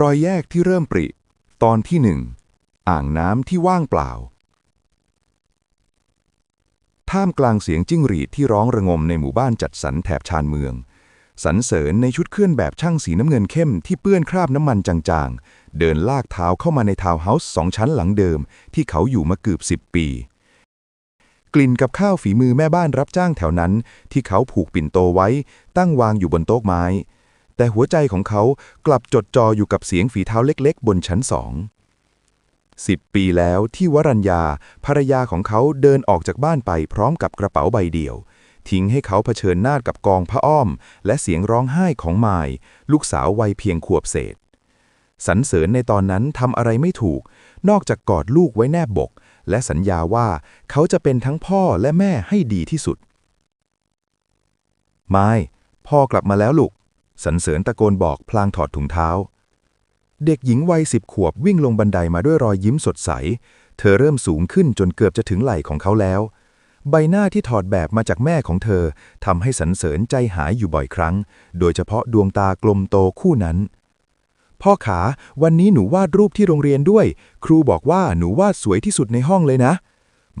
รอยแยกที่เริ่มปริ ตอนที่หนึ่ง อ่างน้ำที่ว่างเปล่า ท่ามกลางเสียงจิ้งหรีดที่ร้องระงมในหมู่บ้านจัดสรรแถบชานเมืองสรรเสริญในชุดเคลื่อนแบบช่างสีน้ำเงินเข้มที่เปื้อนคราบน้ำมันจางๆ เดินลากเท้าเข้ามาในทาวน์เฮาส์สองชั้นหลังเดิม ที่เขาอยู่มาเกือบสิบปี กลิ่นกับข้าวฝีมือแม่บ้านรับจ้างแถวนั้น ที่เขาผูกปิ่นโตไว้ ตั้งวางอยู่บนโต๊ะไม้ แต่หัวใจของเขากลับจดจ่ออยู่กับเสียงฝีเท้าเล็กๆ บนชั้นสองสิบปีแล้วที่วรัญญาภรรยาของเขาเดินออกจากบ้านไปพร้อมกับกระเป๋าใบเดียว ทิ้งให้เขาเผชิญหน้ากับกองผ้าอ้อม และเสียงร้องไห้ของมายลูกสาววัยเพียงขวบเศษสรรเสริญในตอนนั้นทำอะไรไม่ถูก นอกจากกอดลูกไว้แนบบก และสัญญาว่าเขาจะเป็นทั้งพ่อและแม่ให้ดีที่สุดไม้พ่อกลับมาแล้วลูก สรรเสริญตะโกนบอกพลางถอดถุงเท้า เด็กหญิงวัยสิบขวบวิ่งลงบันไดมาด้วยรอยยิ้มสดใส เธอเริ่มสูงขึ้นจนเกือบจะถึงไหล่ของเขาแล้ว ใบหน้าที่ถอดแบบมาจากแม่ของเธอทำให้สรรเสริญใจหายอยู่บ่อยครั้ง โดยเฉพาะดวงตากลมโตคู่นั้น พ่อขา วันนี้หนูวาดรูปที่โรงเรียนด้วย ครูบอกว่าหนูวาดสวยที่สุดในห้องเลยนะ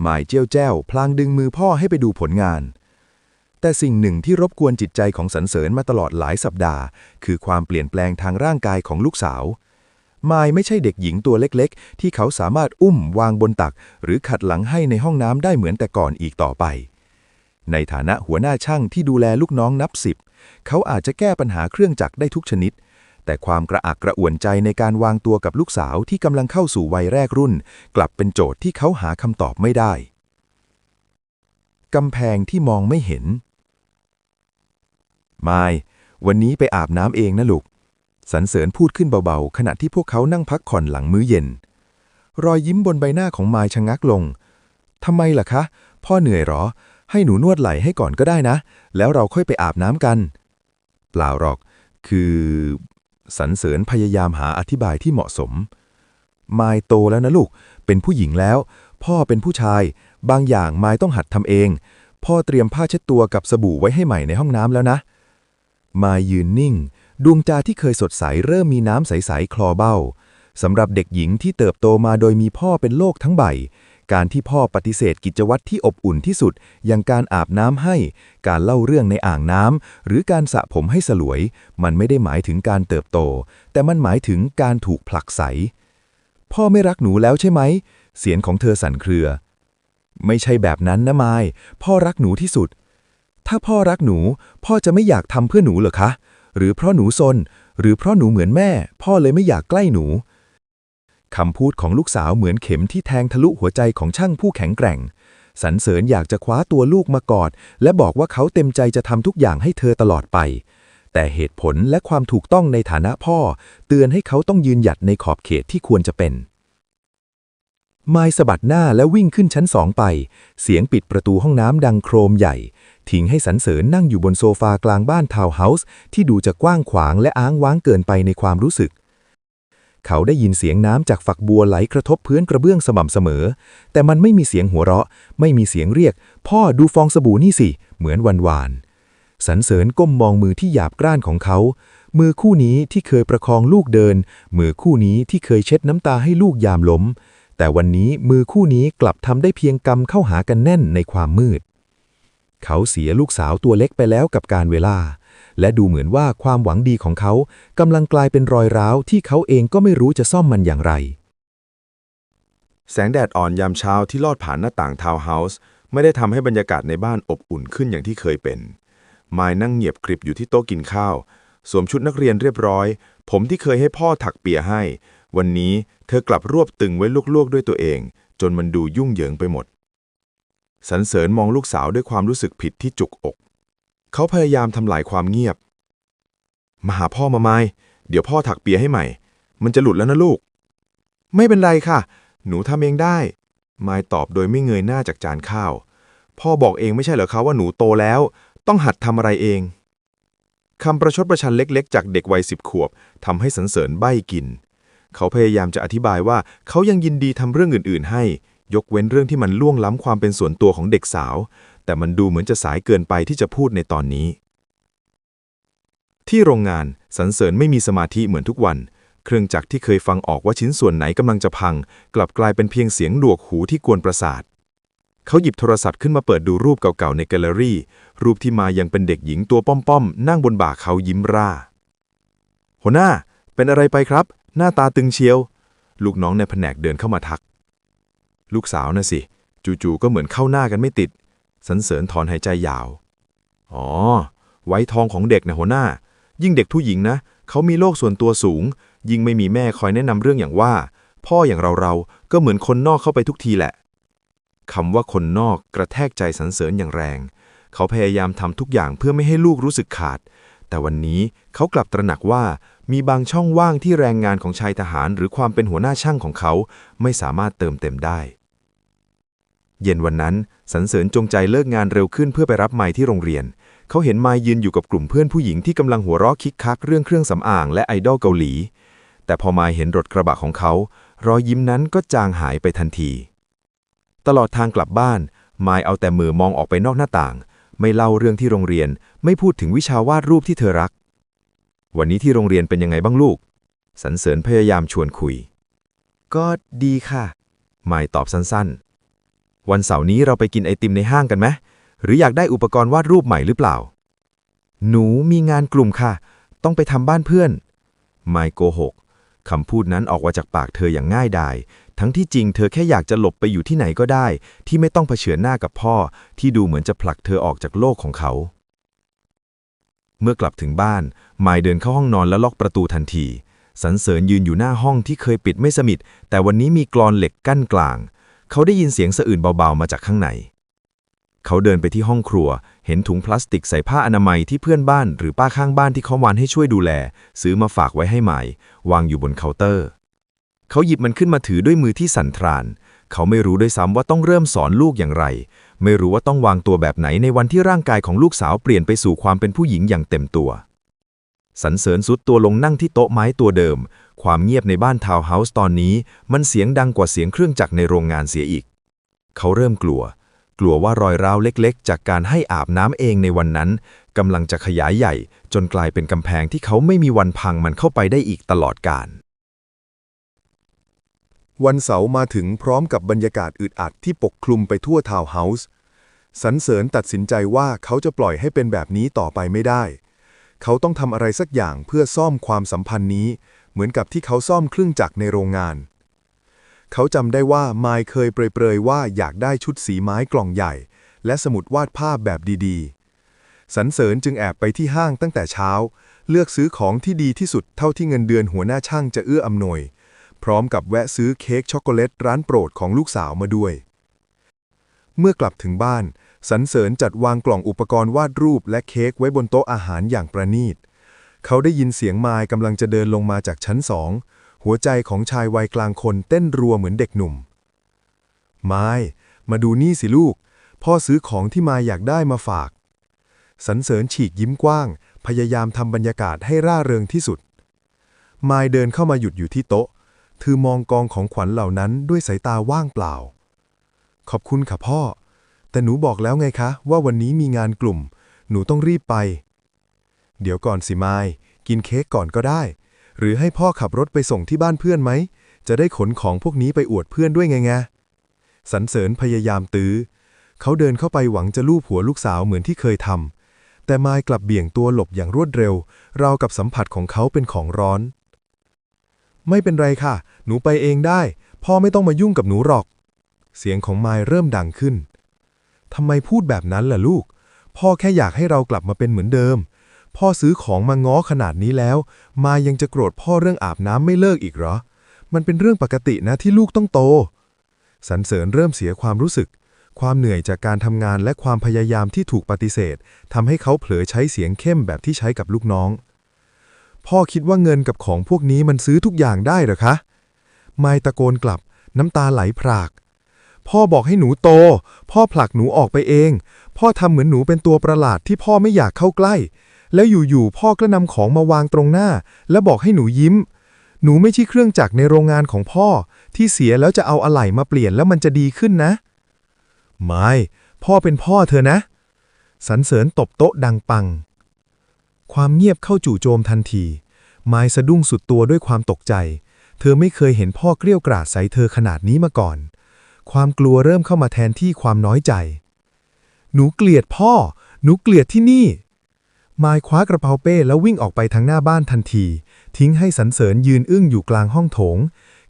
หมายเจ้าแจ้วพลางดึงมือพ่อให้ไปดูผลงาน แต่สิ่งหนึ่งที่รบกวนจิตใจของสรรเสริญมาตลอดหลายสัปดาห์ คือความเปลี่ยนแปลงทางร่างกายของลูกสาวมายไม่ใช่เด็กหญิงตัวเล็กๆ ที่เขาสามารถอุ้มวางบนตัก หรือขัดหลังให้ในห้องน้ำได้เหมือนแต่ก่อนอีกต่อไป ในฐานะหัวหน้าช่างที่ดูแลลูกน้องนับสิบ เขาอาจจะแก้ปัญหาเครื่องจักรได้ทุกชนิด แต่ความกระอักกระอ่วนใจในการวางตัวกับลูกสาวที่กำลังเข้าสู่วัยแรกรุ่น กลับเป็นโจทย์ที่เขาหาคำตอบไม่ได้ กำแพงที่มองไม่เห็น มายวันนี้ไปอาบน้ำเองนะลูกสรรเสริญพูดขึ้นเบาๆ ขณะที่พวกเขานั่งพักผ่อนหลังมื้อเย็น รอยยิ้มบนใบหน้าของมายชะงักลงทำไมล่ะคะ พ่อเหนื่อยหรอ ให้หนูนวดไหล่ให้ก่อนก็ได้นะ แล้วเราค่อยไปอาบน้ำกัน เปล่าหรอก คือสรรเสริญพยายามหาอธิบายที่เหมาะสม มายโตแล้วนะลูก เป็นผู้หญิงแล้ว พ่อเป็นผู้ชาย บางอย่างมายต้องหัดทำเอง พ่อเตรียมผ้าเช็ดตัวกับสบู่ไว้ให้ใหม่ในห้องน้ำแล้วนะ มายืนนิ่ง ดวงตาที่เคยสดใสเริ่มมีน้ำใสๆคลอเบ้าสำหรับเด็กหญิงที่เติบโตมาโดยมีพ่อเป็นโลกทั้งใบ การที่พ่อปฏิเสธกิจวัตรที่อบอุ่นที่สุด อย่างการอาบน้ำให้ การเล่าเรื่องในอ่างน้ำหรือการสระผมให้สลวย มันไม่ได้หมายถึงการเติบโต แต่มันหมายถึงการถูกผลักใสพ่อไม่รักหนูแล้วใช่ไหม เสียงของเธอสั่นเครือ ไม่ใช่แบบนั้นนะมาย พ่อรักหนูที่สุด ถ้าพ่อรักหนู พ่อจะไม่อยากทำเพื่อหนูเหรอคะ หรือเพราะหนูซน หรือเพราะหนูเหมือนแม่ พ่อเลยไม่อยากใกล้หนูคำพูดของลูกสาวเหมือนเข็มที่แทงทะลุหัวใจของช่างผู้แข็งแกร่งสรรเสริญอยากจะคว้าตัวลูกมากอด และบอกว่าเขาเต็มใจจะทำทุกอย่างให้เธอตลอดไป แต่เหตุผลและความถูกต้องในฐานะพ่อ เตือนให้เขาต้องยืนหยัดในขอบเขตที่ควรจะเป็นไมายสะบัดหน้าและวิ่งขึ้นชั้นสองไป เสียงปิดประตูห้องน้ำดังโครมใหญ่ ทิ้งให้สรรเสริญนั่งอยู่บนโซฟากลางบ้านทาวน์เฮาส์ที่ดูจะกว้างขวางและอ้างว้างเกินไปในความรู้สึก เขาได้ยินเสียงน้ำจากฝักบัวไหลกระทบพื้นกระเบื้องสม่ำเสมอ แต่มันไม่มีเสียงหัวเราะ ไม่มีเสียงเรียก พ่อดูฟองสบู่นี่สิ เหมือนวันวานสรรเสริญก้มมองมือที่หยาบกร้านของเขา มือคู่นี้ที่เคยประคองลูกเดิน มือคู่นี้ที่เคยเช็ดน้ำตาให้ลูกยามล้ม แต่วันนี้มือคู่นี้กลับทำได้เพียงกำเข้าหากันแน่นในความมืด เขาเสียลูกสาวตัวเล็กไปแล้วกับการเวลา และดูเหมือนว่าความหวังดีของเขากำลังกลายเป็นรอยร้าวที่เขาเองก็ไม่รู้จะซ่อมมันอย่างไร แสงแดดอ่อนยามเช้าที่ลอดผ่านหน้าต่างทาวน์เฮาส์ไม่ได้ทำให้บรรยากาศในบ้านอบอุ่นขึ้นอย่างที่เคยเป็นมายนั่งเงียบกริบอยู่ที่โต๊ะกินข้าว สวมชุดนักเรียนเรียบร้อย ผมที่เคยให้พ่อถักเปียให้ วันนี้เธอกลับรวบตึงไว้ลวกๆด้วยตัวเอง จนมันดูยุ่งเหยิงไปหมด สรรเสริญมองลูกสาวด้วยความรู้สึกผิดที่จุกอก เขาพยายามทำลายความเงียบ มาหาพ่อมาไมายเดี๋ยวพ่อถักเปียให้ใหม่ มันจะหลุดแล้วนะลูก ไม่เป็นไรค่ะ หนูทำเองได้มายตอบโดยไม่เงยหน้าจากจานข้าว พ่อบอกเองไม่ใช่เหรอคะว่าหนูโตแล้ว ต้องหัดทำอะไรเองคำประชดประชันเล็กๆ จากเด็กวัยสิบขวบทำให้สันเสริญใบ้กิน เขาพยายามจะอธิบายว่าเขายังยินดีทำเรื่องอื่น ๆ ให้ ยกเว้นเรื่องที่มันล่วงล้ำความเป็นส่วนตัวของเด็กสาว แต่มันดูเหมือนจะสายเกินไปที่จะพูดในตอนนี้ ที่โรงงานสรรเสริญไม่มีสมาธิเหมือนทุกวัน เครื่องจักรที่เคยฟังออกว่าชิ้นส่วนไหนกำลังจะพัง กลับกลายเป็นเพียงเสียงหนวกหูที่กวนประสาทเขาหยิบโทรศัพท์ขึ้นมาเปิดดูรูปเก่าๆในแกลเลอรี่ รูปที่มายังเป็นเด็กหญิงตัวป้อมๆ นั่งบนบ่าเขายิ้มร่า หัวหน้า เป็นอะไรไปครับ หน้าตาตึงเชียว ลูกน้องในแผนกเดินเข้ามาทัก ลูกสาวนะสิ จู่ๆก็เหมือนเข้าหน้ากันไม่ติด สันเสริญถอนหายใจยาว อ๋อ ไว้ทองของเด็กนะหัวหน้า ยิ่งเด็กผู้หญิงนะ เขามีโลกส่วนตัวสูง ยิ่งไม่มีแม่คอยแนะนำเรื่องอย่างว่า พ่ออย่างเราๆ ก็เหมือนคนนอกเข้าไปทุกทีแหละคำว่าคนนอกกระแทกใจสันเสริญอย่างแรง เขาพยายามทำทุกอย่างเพื่อไม่ให้ลูกรู้สึกขาด แต่วันนี้เขากลับตระหนักว่ามีบางช่องว่างที่แรงงานของชายทหารหรือความเป็นหัวหน้าช่างของเขา ไม่สามารถเติมเต็มได้ เย็นวันนั้นสันเสริญจงใจเลิกงานเร็วขึ้นเพื่อไปรับไมค์ที่โรงเรียน เขาเห็นไมค์ยืนอยู่กับกลุ่มเพื่อนผู้หญิงที่กำลังหัวเราะคิกคักเรื่องเครื่องสำอางและไอดอลเกาหลี แต่พอไมค์เห็นรถกระบะของเขา รอยยิ้มนั้นก็จางหายไปทันที ตลอดทางกลับบ้านไมค์เอาแต่มือมองออกไปนอกหน้าต่าง ไม่เล่าเรื่องที่โรงเรียน ไม่พูดถึงวิชาวาดรูปที่เธอรัก วันนี้ที่โรงเรียนเป็นยังไงบ้างลูก สันเสริญพยายามชวนคุย ก็ดีค่ะไมค์ตอบสั้นๆ วันเสาร์นี้เราไปกินไอติมในห้างกันไหมหรืออยากได้อุปกรณ์วาดรูปใหม่หรือเปล่า หนูมีงานกลุ่มค่ะ ต้องไปทำบ้านเพื่อน ไม่โกหกคำพูดนั้นออกมาจากปากเธออย่างง่ายดาย ทั้งที่จริงเธอแค่อยากจะหลบไปอยู่ที่ไหนก็ได้ ที่ไม่ต้องเผชิญหน้ากับพ่อ ที่ดูเหมือนจะผลักเธอออกจากโลกของเขา เมื่อกลับถึงบ้าน ไมเดินเข้าห้องนอนแล้วล็อกประตูทันที สันเสริญยืนอยู่หน้าห้องที่เคยปิดไม่สนิทแต่วันนี้มีกรอนเหล็กกั้นกลาง เขาได้ยินเสียงสะอื่นเบาๆมาจากข้างใน เขาเดินไปที่ห้องครัว เห็นถุงพลาสติกใส่ผ้าอนามัยที่เพื่อนบ้านหรือป้าข้างบ้านที่เขาวานให้ช่วยดูแล ซื้อมาฝากไว้ให้ใหม่ วางอยู่บนเคาน์เตอร์ เขาหยิบมันขึ้นมาถือด้วยมือที่สั่นทราน เขาไม่รู้ด้วยซ้ำว่าต้องเริ่มสอนลูกอย่างไร ไม่รู้ว่าต้องวางตัวแบบไหนในวันที่ร่างกายของลูกสาวเปลี่ยนไปสู่ความเป็นผู้หญิงอย่างเต็มตัว สันเสริญสุดตัวลงนั่งที่โต๊ะไม้ตัวเดิม ความเงียบในบ้านทาวน์เฮาส์ตอนนี้ มันเสียงดังกว่าเสียงเครื่องจักรในโรงงานเสียอีก เขาเริ่มกลัว กลัวว่ารอยร้าวเล็กๆ จากการให้อาบน้ำเองในวันนั้นกำลังจะขยายใหญ่ จนกลายเป็นกำแพงที่เขาไม่มีวันพังมันเข้าไปได้อีกตลอดกาลวันเสาร์มาถึงพร้อมกับบรรยากาศอึดอัดที่ปกคลุมไปทั่วทาวน์เฮาส์สันเสริญตัดสินใจว่าเขาจะปล่อยให้เป็นแบบนี้ต่อไปไม่ได้เขาต้องทำอะไรสักอย่างเพื่อซ่อมความสัมพันธ์นี้ เหมือนกับที่เขาซ่อมเครื่องจักรในโรงงาน เขาจำได้ว่าไมค์เคยเปรยๆว่าอยากได้ชุดสีไม้กล่องใหญ่ และสมุดวาดภาพแบบดีๆ สันเสริญจึงแอบไปที่ห้างตั้งแต่เช้า เลือกซื้อของที่ดีที่สุดเท่าที่เงินเดือนหัวหน้าช่างจะเอื้ออำนวย พร้อมกับแวะซื้อเค้กช็อกโกแลตร้านโปรดของลูกสาวมาด้วย เมื่อกลับถึงบ้าน สันเสริญจัดวางกล่องอุปกรณ์วาดรูปและเค้กไว้บนโต๊ะอาหารอย่างประณีต เขาได้ยินเสียงมายกำลังจะเดินลงมาจากชั้นสอง หัวใจของชายวัยกลางคนเต้นรัวเหมือนเด็กหนุ่ม มาย มาดูนี่สิลูก พ่อซื้อของที่มายอยากได้มาฝากสันเสริญฉีกยิ้มกว้าง พยายามทำบรรยากาศให้ร่าเริงที่สุด มายเดินเข้ามาหยุดอยู่ที่โต๊ะเธอมองกองของขวัญเหล่านั้นด้วยสายตาว่างเปล่า ขอบคุณค่ะพ่อ แต่หนูบอกแล้วไงคะ ว่าวันนี้มีงานกลุ่ม หนูต้องรีบไป เดี๋ยวก่อนสิมาย กินเค้กก่อนก็ได้ หรือให้พ่อขับรถไปส่งที่บ้านเพื่อนไหม จะได้ขนของพวกนี้ไปอวดเพื่อนด้วยไงไงสันเสริญพยายามตื้อ เขาเดินเข้าไปหวังจะลูบหัวลูกสาวเหมือนที่เคยทำ แต่มายกลับเบี่ยงตัวหลบอย่างรวดเร็ว ราวกับสัมผัสของเขาเป็นของร้อน ไม่เป็นไรค่ะ หนูไปเองได้ พ่อไม่ต้องมายุ่งกับหนูหรอก เสียงของมายเริ่มดังขึ้น ทำไมพูดแบบนั้นล่ะลูก พ่อแค่อยากให้เรากลับมาเป็นเหมือนเดิม พ่อซื้อของมาง้อขนาดนี้แล้ว มายังจะโกรธพ่อเรื่องอาบน้ำไม่เลิกอีกเหรอ มันเป็นเรื่องปกตินะที่ลูกต้องโต สันเสริญเริ่มเสียความรู้สึก ความเหนื่อยจากการทำงานและความพยายามที่ถูกปฏิเสธทำให้เขาเผลอใช้เสียงเข้มแบบที่ใช้กับลูกน้อง พ่อคิดว่าเงินกับของพวกนี้มันซื้อทุกอย่างได้เหรอคะ ไมายตะโกนกลับ น้ำตาไหลพราก พ่อบอกให้หนูโต พ่อผลักหนูออกไปเอง พ่อทำเหมือนหนูเป็นตัวประหลาดที่พ่อไม่อยากเข้าใกล้ แล้วอยู่ๆพ่อก็นำของมาวางตรงหน้า และบอกให้หนูยิ้ม หนูไม่ใช่เครื่องจักรในโรงงานของพ่อ ที่เสียแล้วจะเอาอะไหล่มาเปลี่ยนแล้วมันจะดีขึ้นนะ ไม่ พ่อเป็นพ่อเธอนะสันเสริญตบโต๊ะดังปัง ความเงียบเข้าจู่โจมทันที ไม้สะดุ้งสุดตัวด้วยความตกใจ เธอไม่เคยเห็นพ่อเกลี้ยวกราดใส่เธอขนาดนี้มาก่อน ความกลัวเริ่มเข้ามาแทนที่ความน้อยใจ หนูเกลียดพ่อ หนูเกลียดที่นี่ไม้คว้ากระเป๋าเป้แล้ววิ่งออกไปทางหน้าบ้านทันที ทิ้งให้สันเสริญยืนอึ้งอยู่กลางห้องโถง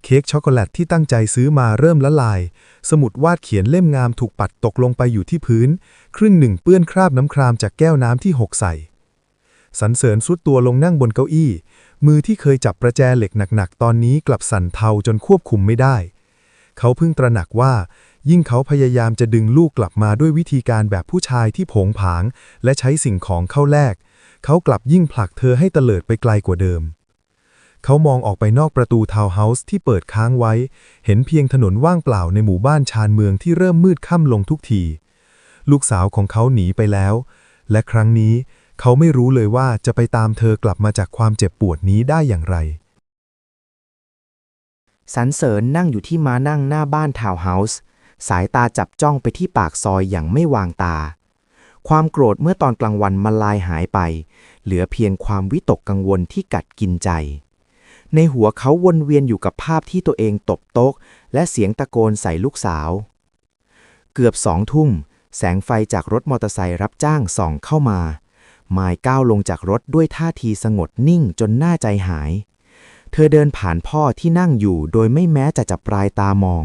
เค้กช็อกโกแลตที่ตั้งใจซื้อมาเริ่มละลาย สมุดวาดเขียนเล่มงามถูกปัดตกลงไปอยู่ที่พื้น ครึ่งหนึ่งเปื้อนคราบน้ำครามจากแก้วน้ำที่หกใส่สันเสริญสุดตัวลงนั่งบนเก้าอี้ มือที่เคยจับประแจเหล็กหนักๆ ตอนนี้กลับสั่นเทาจนควบคุมไม่ได้ เขาเพิ่งตระหนักว่า ยิ่งเขาพยายามจะดึงลูกกลับมาด้วยวิธีการแบบผู้ชายที่ผงผาง และใช้สิ่งของเข้าแลก เขากลับยิ่งผลักเธอให้เตลิดไปไกลกว่าเดิม เขามองออกไปนอกประตูทาวน์เฮาส์ที่เปิดค้างไว้ เห็นเพียงถนนว่างเปล่าในหมู่บ้านชานเมืองที่เริ่มมืดค่ำลงทุกที ลูกสาวของเขาหนีไปแล้ว และครั้งนี้เขาไม่รู้เลยว่าจะไปตามเธอกลับมาจากความเจ็บปวดนี้ได้อย่างไร สันเสริญนั่งอยู่ที่ม้านั่งหน้าบ้านทาวน์เฮาส์ สายตาจับจ้องไปที่ปากซอยอย่างไม่วางตา ความโกรธเมื่อตอนกลางวันมันลายหายไป เหลือเพียงความวิตกกังวลที่กัดกินใจ ในหัวเขาวนเวียนอยู่กับภาพที่ตัวเองตบโต๊ะ และเสียงตะโกนใส่ลูกสาว เกือบสองทุ่ม แสงไฟจากรถมอเตอร์ไซค์รับจ้างส่องเข้ามามายก้าวลงจากรถด้วยท่าทีสงบนิ่งจนหน่าใจหาย เธอเดินผ่านพ่อที่นั่งอยู่โดยไม่แม้จะจับปลายตามอง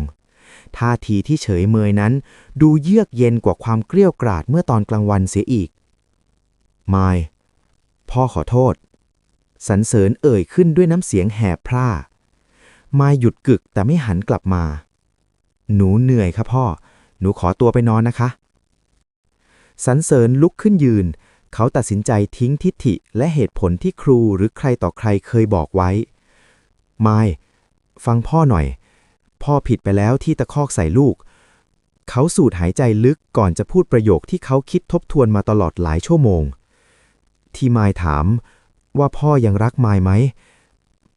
ท่าทีที่เฉยเมยนั้น ดูเยือกเย็นกว่าความเกลี้ยวกราดเมื่อตอนกลางวันเสียอีก ไมายพ่อขอโทษสรรเสริญเอ่ยขึ้นด้วยน้ำเสียงแหบพร่า มาหยุดกึกแต่ไม่หันกลับมา หนูเหนื่อยครับพ่อ หนูขอตัวไปนอนนะคะสรรเสริญลุกขึ้นยืน เขาตัดสินใจทิ้งทิฐิและเหตุผลที่ครูหรือใครต่อใครเคยบอกไว้ มายฟังพ่อหน่อย พ่อผิดไปแล้วที่ตะคอกใส่ลูก เขาสูดหายใจลึกก่อนจะพูดประโยคที่เขาคิดทบทวนมาตลอดหลายชั่วโมง ที่มายถามว่าพ่อยังรักมายไหม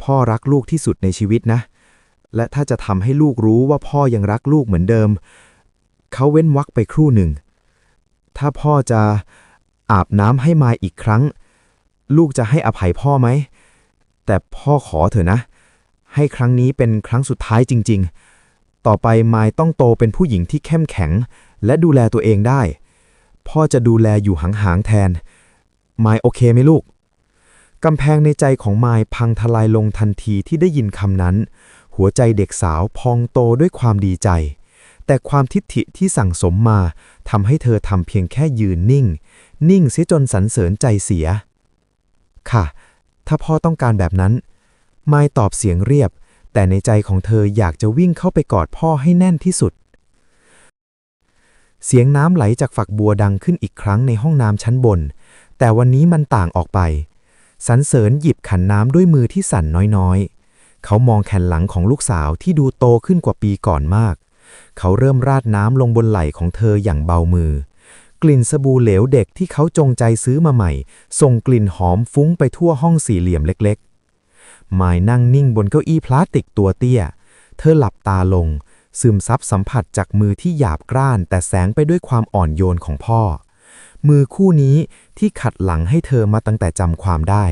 พ่อรักลูกที่สุดในชีวิตนะ และถ้าจะทำให้ลูกรู้ว่าพ่อยังรักลูกเหมือนเดิม เขาเว้นวักไปครู่หนึ่ง ถ้าพ่อจะอาบน้ำให้มายอีกครั้ง ลูกจะให้อภัยพ่อไหม แต่พ่อขอเถอะนะ ให้ครั้งนี้เป็นครั้งสุดท้ายจริง ๆ ต่อไปมายต้องโตเป็นผู้หญิงที่เข้มแข็ง และดูแลตัวเองได้ พ่อจะดูแลอยู่ห่างๆแทนมายโอเคไหมลูกกำแพงในใจของมายพังทลายลงทันทีที่ได้ยินคำนั้น หัวใจเด็กสาวพองโตด้วยความดีใจ แต่ความทิฐิที่สั่งสมมาทำให้เธอทำเพียงแค่ยืนนิ่ง นิ่งเสียจนสรรเสริญใจเสีย ค่ะ ถ้าพ่อต้องการแบบนั้น ไมายตอบเสียงเรียบ แต่ในใจของเธออยากจะวิ่งเข้าไปกอดพ่อให้แน่นที่สุด เสียงน้ำไหลจากฝักบัวดังขึ้นอีกครั้งในห้องน้ำชั้นบน แต่วันนี้มันต่างออกไป สันเสริญหยิบขันน้ำด้วยมือที่สั่นน้อยๆ เขามองแขนหลังของลูกสาวที่ดูโตขึ้นกว่าปีก่อนมาก เขาเริ่มราดน้ำลงบนไหล่ของเธออย่างเบามือกลิ่นสบู่เหลวเด็กที่เขาจงใจซื้อมาใหม่ ส่งกลิ่นหอมฟุ้งไปทั่วห้องสี่เหลี่ยมเล็ก มายนั่งนิ่งบนเก้าอี้พลาสติกตัวเตี้ย เธอหลับตาลง ซึมซับสัมผัสจากมือที่หยาบกร้าน แต่แสงไปด้วยความอ่อนโยนของพ่อ มือคู่นี้ที่ขัดหลังให้เธอมาตั้งแต่จำความได้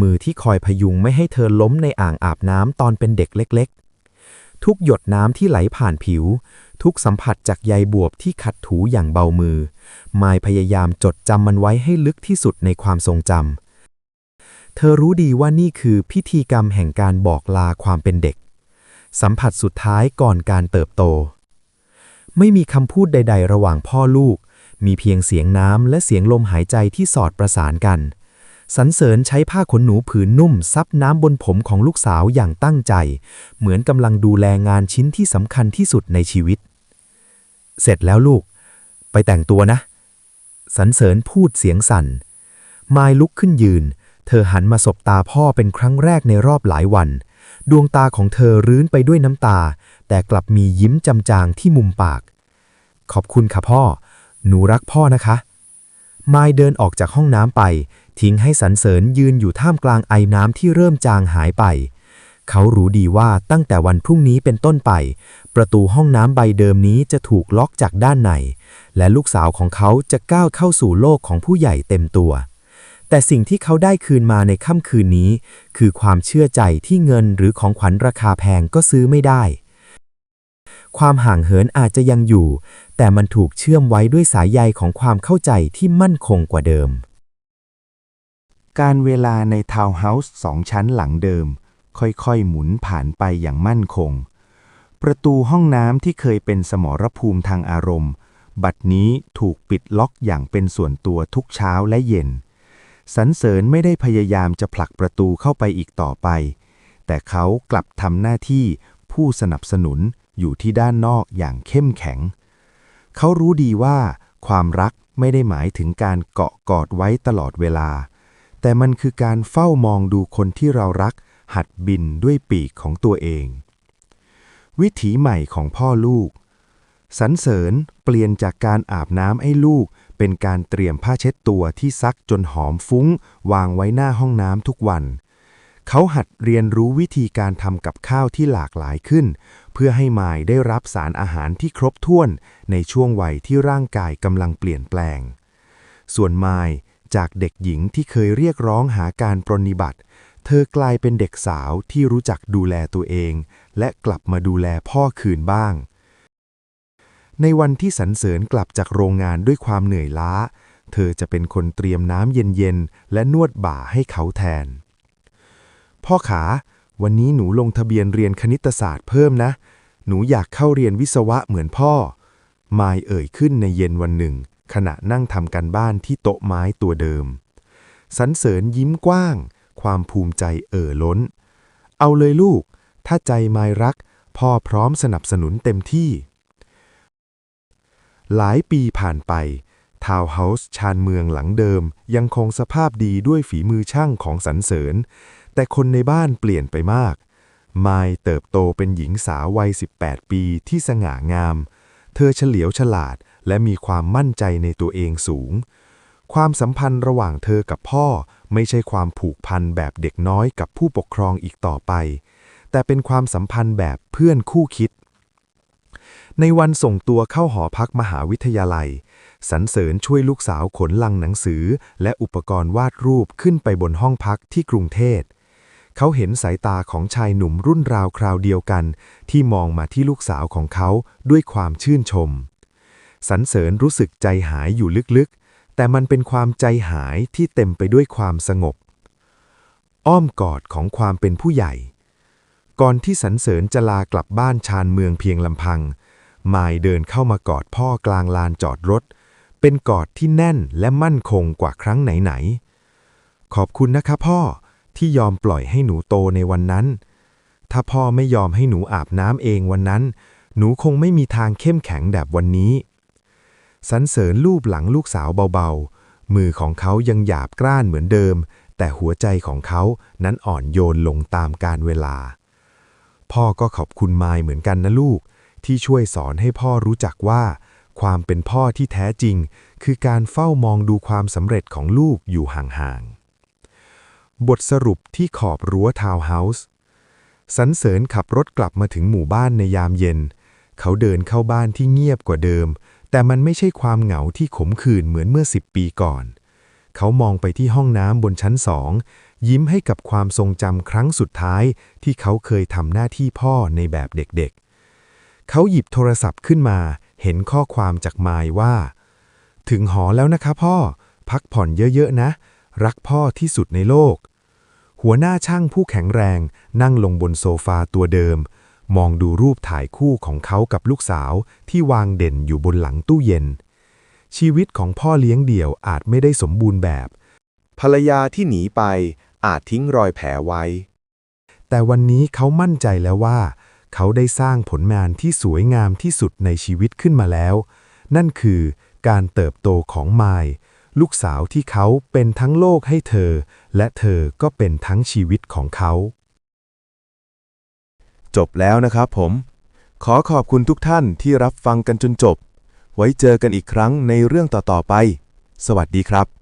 มือที่คอยพยุงไม่ให้เธอล้มในอ่างอาบน้ำตอนเป็นเด็กเล็ก ๆ ทุกหยดน้ำที่ไหลผ่านผิว ทุกสัมผัสจากใยบวบที่ขัดถูอย่างเบามือ มายพยายามจดจำมันไว้ให้ลึกที่สุดในความทรงจำ เธอรู้ดีว่านี่คือพิธีกรรมแห่งการบอกลาความเป็นเด็ก สัมผัสสุดท้ายก่อนการเติบโต ไม่มีคำพูดใด ๆ ระหว่างพ่อลูก มีเพียงเสียงน้ำและเสียงลมหายใจที่สอดประสานกันสันเสริญใช้ผ้าขนหนูผืนนุ่มซับน้ำบนผมของลูกสาวอย่างตั้งใจ เหมือนกำลังดูแลงานชิ้นที่สำคัญที่สุดในชีวิต เสร็จแล้วลูก ไปแต่งตัวนะ สันเสริญพูดเสียงสั่นมายลุกขึ้นยืน เธอหันมาสบตาพ่อเป็นครั้งแรกในรอบหลายวัน ดวงตาของเธอรื้นไปด้วยน้ำตา แต่กลับมียิ้มจำจางที่มุมปาก ขอบคุณค่ะพ่อ หนูรักพ่อนะคะ มายเดินออกจากห้องน้ำไป ทิ้งให้สันเสริญยืนอยู่ท่ามกลางไอ้น้ำที่เริ่มจางหายไป เขารู้ดีว่าตั้งแต่วันพรุ่งนี้เป็นต้นไป ประตูห้องน้ำใบเดิมนี้จะถูกล็อกจากด้านใน และลูกสาวของเขาจะก้าวเข้าสู่โลกของผู้ใหญ่เต็มตัว แต่สิ่งที่เขาได้คืนมาในค่ำคืนนี้ คือความเชื่อใจที่เงินหรือของขวัญราคาแพงก็ซื้อไม่ได้ ความห่างเหินอาจจะยังอยู่ แต่มันถูกเชื่อมไว้ด้วยสายใยของความเข้าใจที่มั่นคงกว่าเดิม การเวลาในทาวน์เฮาส์สองชั้นหลังเดิม ค่อยๆ หมุนผ่านไปอย่างมั่นคง ประตูห้องน้ำที่เคยเป็นสมรภูมิทางอารมณ์ บัดนี้ถูกปิดล็อกอย่างเป็นส่วนตัวทุกเช้าและเย็น สันเสริญไม่ได้พยายามจะผลักประตูเข้าไปอีกต่อไป แต่เขากลับทำหน้าที่ผู้สนับสนุนอยู่ที่ด้านนอกอย่างเข้มแข็ง เขารู้ดีว่าความรักไม่ได้หมายถึงการเกาะกอดไว้ตลอดเวลา แต่มันคือการเฝ้ามองดูคนที่เรารัก หัดบินด้วยปีกของตัวเอง วิถีใหม่ของพ่อลูกสรรเสริญเปลี่ยนจากการอาบน้ำให้ลูก เป็นการเตรียมผ้าเช็ดตัวที่ซักจนหอมฟุ้ง วางไว้หน้าห้องน้ำทุกวัน เขาหัดเรียนรู้วิธีการทำกับข้าวที่หลากหลายขึ้น เพื่อให้มายได้รับสารอาหารที่ครบถ้วน ในช่วงวัยที่ร่างกายกำลังเปลี่ยนแปลง ส่วนมายจากเด็กหญิงที่เคยเรียกร้องหาการปรนนิบัติ เธอกลายเป็นเด็กสาวที่รู้จักดูแลตัวเอง และกลับมาดูแลพ่อคืนบ้าง ในวันที่สรรเสริญกลับจากโรงงานด้วยความเหนื่อยล้า เธอจะเป็นคนเตรียมน้ำเย็นๆ และนวดบ่าให้เขาแทน พ่อขา วันนี้หนูลงทะเบียนเรียนคณิตศาสตร์เพิ่มนะ หนูอยากเข้าเรียนวิศวะเหมือนพ่อ มายเอ่ยขึ้นในเย็นวันหนึ่ง ขณะนั่งทำกันบ้านที่โต๊ะไม้ตัวเดิมสรรเสริญยิ้มกว้าง ความภูมิใจเอ่อล้น เอาเลยลูก ถ้าใจมายรัก พ่อพร้อมสนับสนุนเต็มที่ หลายปีผ่านไป ทาวน์เฮาส์ชานเมืองหลังเดิม ยังคงสภาพดีด้วยฝีมือช่างของสรรเสริญ แต่คนในบ้านเปลี่ยนไปมาก มายเติบโตเป็นหญิงสาววัย 18 ปีที่สง่างาม เธอเฉลียวฉลาดและมีความมั่นใจในตัวเองสูง ความสัมพันธ์ระหว่างเธอกับพ่อไม่ใช่ความผูกพันแบบเด็กน้อยกับผู้ปกครองอีกต่อไป แต่เป็นความสัมพันธ์แบบเพื่อนคู่คิด ในวันส่งตัวเข้าหอพักมหาวิทยาลัยสรรเสริญช่วยลูกสาวขนลังหนังสือ และอุปกรณ์วาดรูปขึ้นไปบนห้องพักที่กรุงเทพเขาเห็นสายตาของชายหนุ่มรุ่นราวคราวเดียวกัน ที่มองมาที่ลูกสาวของเขาด้วยความชื่นชมสรรเสริญรู้สึกใจหายอยู่ลึกๆ แต่มันเป็นความใจหายที่เต็มไปด้วยความสงบ อ้อมกอดของความเป็นผู้ใหญ่ ก่อนที่สรรเสริญจะลากลับบ้านชานเมืองเพียงลำพัง มายเดินเข้ามากอดพ่อกลางลานจอดรถ เป็นกอดที่แน่นและมั่นคงกว่าครั้งไหนๆ ขอบคุณนะคะพ่อที่ยอมปล่อยให้หนูโตในวันนั้น ถ้าพ่อไม่ยอมให้หนูอาบน้ำเองวันนั้น หนูคงไม่มีทางเข้มแข็งแบบวันนี้สรรเสริญลูบหลังลูกสาวเบาๆ มือของเขายังหยาบกร้านเหมือนเดิม แต่หัวใจของเขานั้นอ่อนโยนลงตามกาลเวลา พ่อก็ขอบคุณมายเหมือนกันนะลูก ที่ช่วยสอนให้พ่อรู้จักว่า ความเป็นพ่อที่แท้จริง คือการเฝ้ามองดูความสำเร็จของลูกอยู่ห่างๆ บทสรุปที่ขอบรั้วทาวน์เฮาส์สรรเสริญขับรถกลับมาถึงหมู่บ้านในยามเย็น เขาเดินเข้าบ้านที่เงียบกว่าเดิม แต่มันไม่ใช่ความเหงาที่ขมขื่นเหมือนเมื่อสิบปีก่อน เขามองไปที่ห้องน้ำบนชั้นสอง ยิ้มให้กับความทรงจำครั้งสุดท้ายที่เขาเคยทำหน้าที่พ่อในแบบเด็กๆ เขาหยิบโทรศัพท์ขึ้นมา เห็นข้อความจากมายว่า ถึงหอแล้วนะคะพ่อ พักผ่อนเยอะๆนะ รักพ่อที่สุดในโลก หัวหน้าช่างผู้แข็งแรงนั่งลงบนโซฟาตัวเดิม มองดูรูปถ่ายคู่ของเขากับลูกสาวที่วางเด่นอยู่บนหลังตู้เย็น ชีวิตของพ่อเลี้ยงเดี่ยวอาจไม่ได้สมบูรณ์แบบ ภรรยาที่หนีไปอาจทิ้งรอยแผลไว้ แต่วันนี้เขามั่นใจแล้วว่า เขาได้สร้างผลงานที่สวยงามที่สุดในชีวิตขึ้นมาแล้ว นั่นคือการเติบโตของมายลูกสาวที่เขาเป็นทั้งโลกให้เธอ และเธอก็เป็นทั้งชีวิตของเขา จบแล้วนะครับผม ขอขอบคุณทุกท่านที่รับฟังกันจนจบ ไว้เจอกันอีกครั้งในเรื่องต่อๆไป สวัสดีครับ